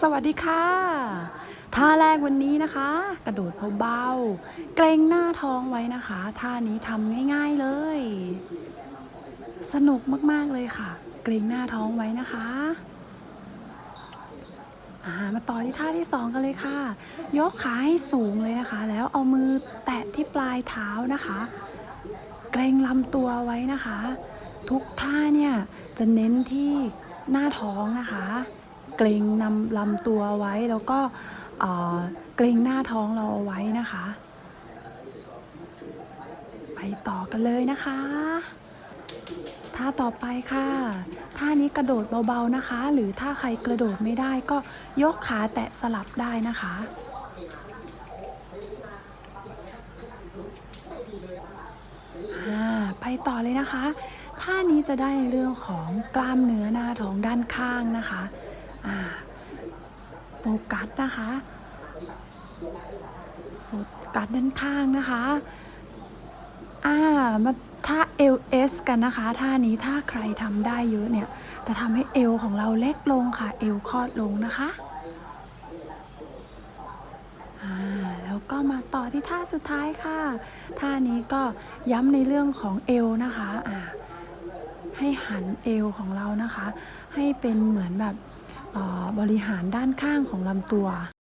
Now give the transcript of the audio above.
สวัสดีค่ะ ท่าแรกวันนี้นะคะ กระโดดเบาๆ เกรงหน้าท้องไว้นะคะ ท่านี้ทำง่ายๆเลย สนุกมากๆเลยค่ะ เกรงหน้าท้องไว้นะคะามาต่อที่ท่าที่สองกันเลยค่ะ ยกขาให้สูงเลยนะคะ แล้วเอามือแตะที่ปลายเท้านะคะ เกรงลำตัวไว้นะคะ ทุกท่าเนี่ยจะเน้นที่หน้าท้องนะคะ เกรงนำลำตัวไว้แล้วก็เกรงหน้าท้องเราเอาไว้นะคะ ไปต่อกันเลยนะคะท่าต่อไปค่ะ ท่านี้กระโดดเบาๆนะคะ หรือถ้าใครกระโดดไม่ได้ก็ยกขาแตะสลับได้นะคะ ไปต่อเลยนะคะ ท่านี้จะได้เรื่องของกล้ามเนื้อหน้าท้องด้านข้างนะคะ โฟกัสนะคะโฟกัสด้านข้างนะคะอ่ามาท่า LS กันนะคะ ท่านี้ถ้าใครทำได้เยอะเนี่ย จะทำให้เอวของเราเล็กลงค่ะ เอวคลอดลงนะคะอ่าแล้วก็มาต่อที่ท่าสุดท้ายค่ะ ท่านี้ก็ย้ำในเรื่องของเอวนะคะอ่าให้หันเอวของเรานะคะ ให้เป็นเหมือนแบบ บริหารด้านข้างของลำตัว